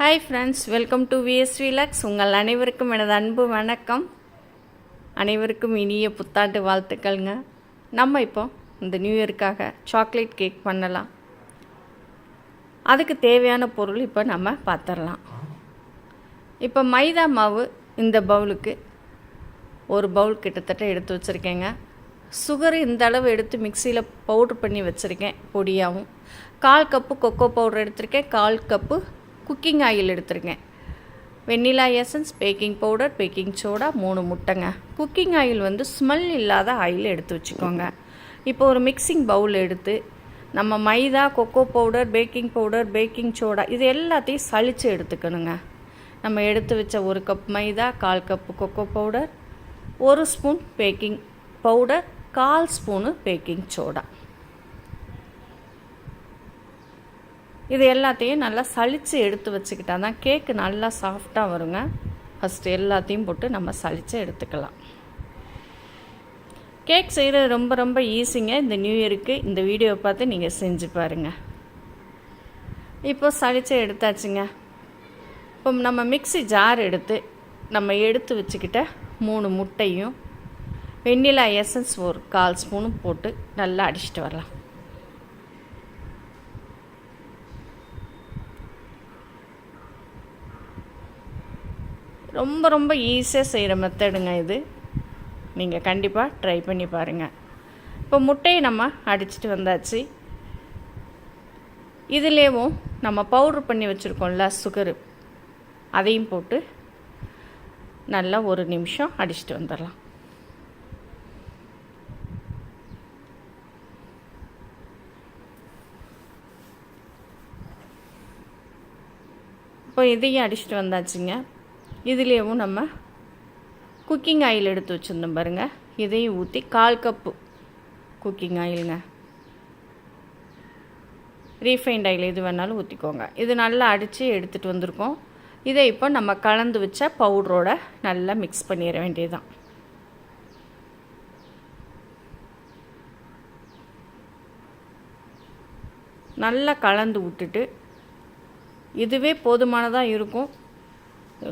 Hi friends welcome to VS vlogs உங்கள் அனைவருக்கும் எனது அன்பு வணக்கம். அனைவருக்கும் இனிய புத்தாண்டு வாழ்த்துக்கள்ங்க. நம்ம இப்போ இந்த நியூ இயருக்காக சாக்லேட் கேக் பண்ணலாம். அதுக்கு தேவையான பொருள் இப்போ நம்ம பார்த்துடலாம். இப்போ மைதா மாவு இந்த பவுலுக்கு ஒரு பவுல் கிட்டத்தட்ட எடுத்து வச்சுருக்கேங்க. சுகர் இந்த அளவு எடுத்து மிக்சியில் பவுட்ரு பண்ணி வச்சுருக்கேன் பொடியாகவும் கால் கப்பு கொக்கோ பவுடர் எடுத்திருக்கேன் கால் கப்பு குக்கிங் ஆயில் எடுத்துருங்க. Vanilla essence baking powder baking soda மூணு முட்டைங்க. குக்கிங் ஆயில் வந்து ஸ்மெல் இல்லாத ஆயில் எடுத்து வச்சுக்கோங்க. இப்போ ஒரு மிக்சிங் பவுல் எடுத்து நம்ம maida cocoa powder baking powder baking soda இது எல்லாத்தையும் சலித்து எடுத்துக்கணுங்க. நம்ம எடுத்து வச்ச ஒரு கப் மைதா கால் கப்பு கொக்கோ பவுடர் ஒரு ஸ்பூன் பேக்கிங் பவுடர் கால் ஸ்பூனு பேக்கிங் சோடா. இது எல்லாத்தையும் நல்லா சலித்து எடுத்து வச்சுக்கிட்டா தான் கேக்கு நல்லா சாஃப்டாக வருங்க. ஃபஸ்ட்டு எல்லாத்தையும் போட்டு நம்ம சளிச்சு எடுத்துக்கலாம். கேக் செய்கிறது ரொம்ப ரொம்ப ஈஸிங்க இந்த நியூ இயருக்கு இந்த வீடியோவை பார்த்து நீங்கள் செஞ்சு பாருங்கள் இப்போ சலித்து எடுத்தாச்சுங்க. இப்போ நம்ம மிக்ஸி ஜார் எடுத்து நம்ம எடுத்து வச்சுக்கிட்ட மூணு முட்டையும் வெண்ணிலா எசன்ஸ் ஒரு கால் ஸ்பூனும் போட்டு நல்லா அடிச்சிட்டு வரலாம். ரொம்ப ரொம்ப ஈஸியாக செய்கிற மெத்தடுங்க இது. நீங்கள் கண்டிப்பாக ட்ரை பண்ணி பாருங்கள் இப்போ முட்டையை நம்ம அடிச்சிட்டு வந்தாச்சு. இதுலேயும் நம்ம பவுட்ரு பண்ணி வச்சுருக்கோம்ல சுகரு அதையும் போட்டு நல்லா ஒரு நிமிஷம் அடிச்சிட்டு வந்துடலாம். இப்போ இதையும் அடிச்சிட்டு வந்தாச்சுங்க. இதுலேயும் நம்ம குக்கிங் ஆயில் எடுத்து வச்சுருந்தோம் பாருங்கள் இதையும் ஊற்றி கால் கப்பு குக்கிங் ஆயிலுங்க ரீஃபைண்ட் ஆயில் எது வேணாலும் ஊற்றிக்கோங்க இது நல்லா அடித்து எடுத்துகிட்டு வந்திருக்கோம். இதை இப்போ நம்ம கலந்து வச்ச பவுடரோட நல்லா மிக்ஸ் பண்ணிட வேண்டியதுதான். நல்லா கலந்து விட்டுட்டு இதுவே போதுமானதாக இருக்கும்.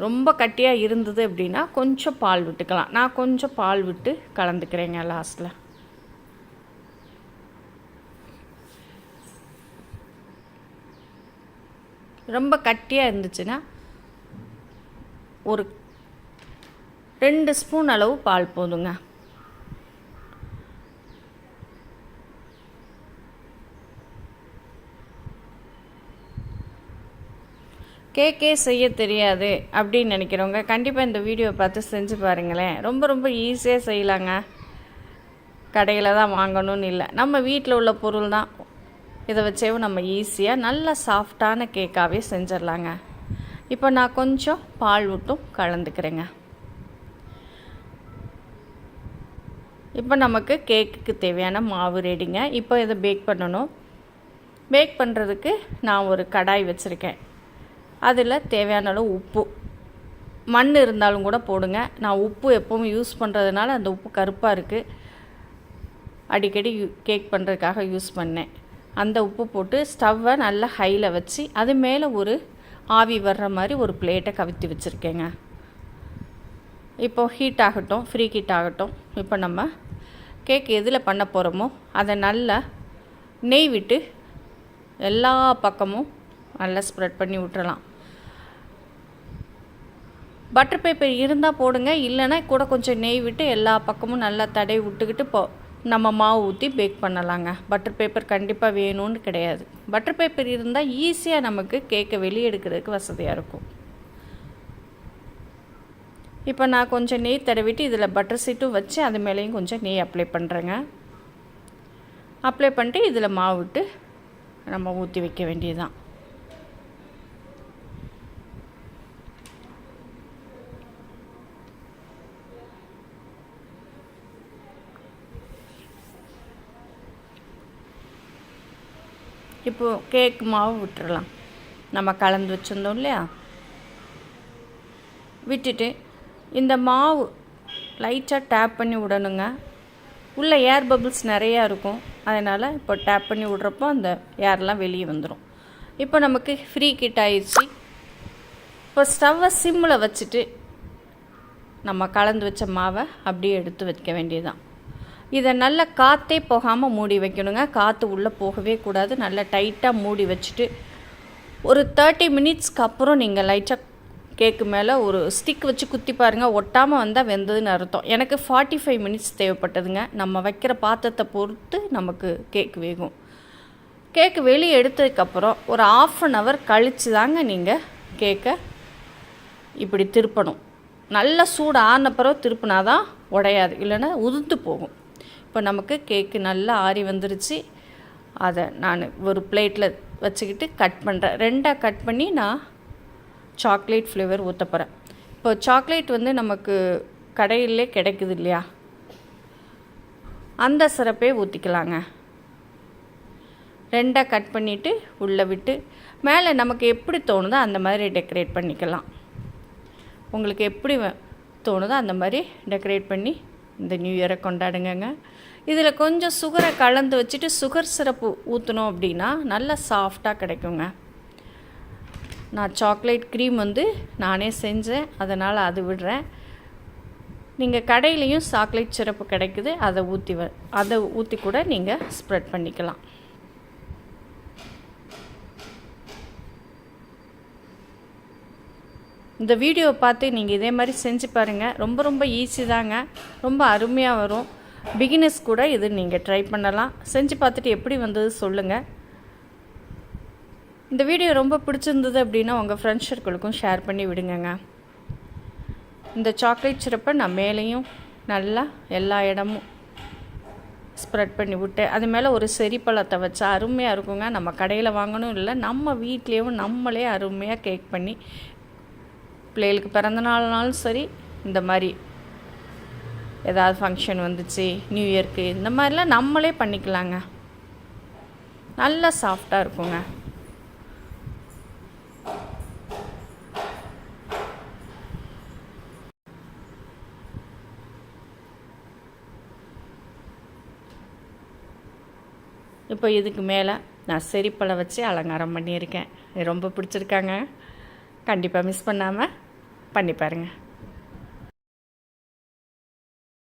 ரொம்ப கட்டியாக இருந்தது அப்படின்னா கொஞ்சம் பால் விட்டுக்கலாம். நான் கொஞ்சம் பால் விட்டு கலந்துக்கிறேங்க லாஸ்ட்டில் ரொம்ப கட்டியாக இருந்துச்சுன்னா ஒரு ரெண்டு ஸ்பூன் அளவு பால் போதுங்க. கேக்கே செய்ய தெரியாது அப்படின்னு நினைக்கிறவங்க கண்டிப்பாக இந்த வீடியோ பார்த்து செஞ்சு பாருங்களேன். ரொம்ப ரொம்ப ஈஸியாக செய்யலாங்க. கடையில் தான் வாங்கணும்னு இல்லை. நம்ம வீட்டில் உள்ள பொருள் தான். இதை வச்சேவும் நம்ம ஈஸியாக நல்ல சாஃப்டான கேக்காகவே செஞ்சிடலாங்க. இப்போ நான் கொஞ்சம் பால் விட்டும் கலந்துக்கிறேங்க. இப்போ நமக்கு கேக்குக்கு தேவையான மாவு ரெடிங்க இப்போ இதை பேக் பண்ணணும். பேக் பண்ணுறதுக்கு நான் ஒரு கடாய் வச்சுருக்கேன். அதில் தேவையான அளவு உப்பு. மண் இருந்தாலும் கூட போடுங்க. நான் உப்பு எப்பவும் யூஸ் பண்ணுறதுனால அந்த உப்பு கருப்பாக இருக்குது அடிக்கடி கேக் பண்ணுறதுக்காக யூஸ் பண்ணேன். அந்த உப்பு போட்டு ஸ்டவ்வை நல்லா ஹையில் வச்சு அது மேலே ஒரு ஆவி வர்ற மாதிரி ஒரு பிளேட்டை கவித்து வச்சுருக்கேங்க. இப்போது ஹீட் ஆகட்டும் ஃப்ரீ ஹீட் ஆகட்டும். இப்போ நம்ம கேக் எதில் பண்ண போகிறோமோ அதை நல்லா நெய் விட்டு எல்லா பக்கமும் நல்லா ஸ்ப்ரெட் பண்ணி விட்டுறலாம். பட்டர் பேப்பர் இருந்தால் போடுங்க இல்லைன்னா கூட கொஞ்சம் நெய் விட்டு எல்லா பக்கமும் நல்லா தடவி விட்டுக்கிட்டு போ நம்ம மாவு ஊற்றி பேக் பண்ணலாங்க. பட்டர் பேப்பர் கண்டிப்பாக வேணும்னு கிடையாது. பட்டர் பேப்பர் இருந்தால் ஈஸியாக நமக்கு கேக்கை வெளியே எடுக்கிறதுக்கு வசதியாக இருக்கும். இப்போ நான் கொஞ்சம் நெய் தடவிட்டு இதில் பட்டர் சீட்டும் வச்சு அது மேலேயும் கொஞ்சம் நெய் அப்ளை பண்ணுறேங்க அப்ளை பண்ணிட்டு இதில் மாவு விட்டு நம்ம ஊற்றி வைக்க வேண்டியதுதான். இப்போது கேக் மாவு விட்டுறலாம். நம்ம கலந்து வச்சுருந்தோம் இல்லையா? விட்டுட்டு இந்த மாவு லைட்டாக டேப் பண்ணி விடணுங்க. உள்ளே ஏர் பபிள்ஸ் நிறையா இருக்கும். அதனால் இப்போ டேப் பண்ணி விட்றப்போ அந்த ஏர்லாம் வெளியே வந்துடும் இப்போ நமக்கு ஃப்ரீ கிட் ஆயிடுச்சு இப்போ ஸ்டவ்வை சிம்மில் வச்சுட்டு நம்ம கலந்து வச்ச மாவை அப்படியே எடுத்து வைக்க வேண்டியதுதான். இதை நல்லா காற்றே போகாமல் மூடி வைக்கணுங்க. காற்று உள்ளே போகவே கூடாது. நல்லா டைட்டாக மூடி வச்சுட்டு ஒரு தேர்ட்டி மினிட்ஸ்க்கு அப்புறம் நீங்கள் லைட்டாக கேக்கு மேலே ஒரு ஸ்டிக் வச்சு குத்தி பாருங்கள் ஒட்டாமல் வந்தால் வெந்ததுன்னு அர்த்தம். எனக்கு ஃபார்ட்டி ஃபைவ் மினிட்ஸ் தேவைப்பட்டதுங்க. நம்ம வைக்கிற பாத்திரத்தை பொறுத்து நமக்கு கேக் வேகும். கேக்கு வெளியே எடுத்ததுக்கப்புறம் ஒரு ஆஃப் அன் ஹவர் கழித்து தாங்க நீங்கள் கேக்கை இப்படி திருப்பணும். நல்லா சூடு ஆன பிறகு திருப்பினா தான் உடையாது. இல்லைன்னா உதிர்ந்து போகும். இப்போ நமக்கு கேக்கு நல்லா ஆறி வந்துருச்சு. அதை நான் ஒரு பிளேட்டில் வச்சுக்கிட்டு கட் பண்ணுறேன் ரெண்டாக கட் பண்ணி நான் சாக்லேட் ஃப்ளேவர் ஊற்ற போகிறேன் இப்போ சாக்லேட் வந்து நமக்கு கடையிலே கிடைக்குது இல்லையா? அந்த சிரப்பே ஊற்றிக்கலாங்க ரெண்டாக கட் பண்ணிவிட்டு உள்ளே விட்டு மேலே நமக்கு எப்படி தோணுதோ அந்த மாதிரி டெக்கரேட் பண்ணிக்கலாம். உங்களுக்கு எப்படி தோணுதோ அந்த மாதிரி டெக்கரேட் பண்ணி இந்த நியூ இயரை கொண்டாடுங்கங்க. இதில் கொஞ்சம் சுகரை கலந்து வச்சுட்டு சுகர் சிரப்பு ஊற்றினோம் அப்படின்னா நல்லா சாஃப்டாக கிடைக்குங்க. நான் சாக்லேட் க்ரீம் வந்து நானே செஞ்சேன். அதனால் அது விடுறேன். நீங்கள் கடையிலையும் சாக்லேட் சிரப்பு கிடைக்குது. அதை ஊற்றி வ அதை ஊற்றி கூட நீங்கள் ஸ்ப்ரெட் பண்ணிக்கலாம். இந்த வீடியோவை பார்த்து நீங்கள் இதே மாதிரி செஞ்சு பாருங்கள் ரொம்ப ரொம்ப ஈஸி தாங்க. ரொம்ப அருமையாக வரும். பிகினர்ஸ் கூட இது நீங்கள் ட்ரை பண்ணலாம். செஞ்சு பார்த்துட்டு எப்படி வந்தது சொல்லுங்கள் இந்த வீடியோ ரொம்ப பிடிச்சிருந்தது அப்படின்னா உங்கள் ஃப்ரெண்ட்ஸ் சர்க்கிளுக்கும் ஷேர் பண்ணி விடுங்கங்க. இந்த சாக்லேட் சிறப்பை நான் மேலேயும் நல்லா எல்லா இடமும் ஸ்ப்ரெட் பண்ணி விட்டு அது மேலே ஒரு செரி பழத்தை வச்சா அருமையாக இருக்குங்க. நம்ம கடையில் வாங்கணும் இல்லை நம்ம வீட்லேயும் நம்மளே அருமையாக கேக் பண்ணி பிள்ளைகளுக்கு பிறந்த நாள்னாலும் சரி இந்த மாதிரி ஏதாவது ஃபங்க்ஷன் வந்துச்சு நியூ இயர்க்கு இந்த மாதிரிலாம் நம்மளே பண்ணிக்கலாங்க. நல்லா சாஃப்டாக இருக்குங்க. இப்போ இதுக்கு மேலே நான் செரிப்பழம் வச்சு அலங்காரம் பண்ணியிருக்கேன். ரொம்ப பிடிச்சிருக்காங்க. கண்டிப்பாக மிஸ் பண்ணாமல் பண்ணி பாருங்கள்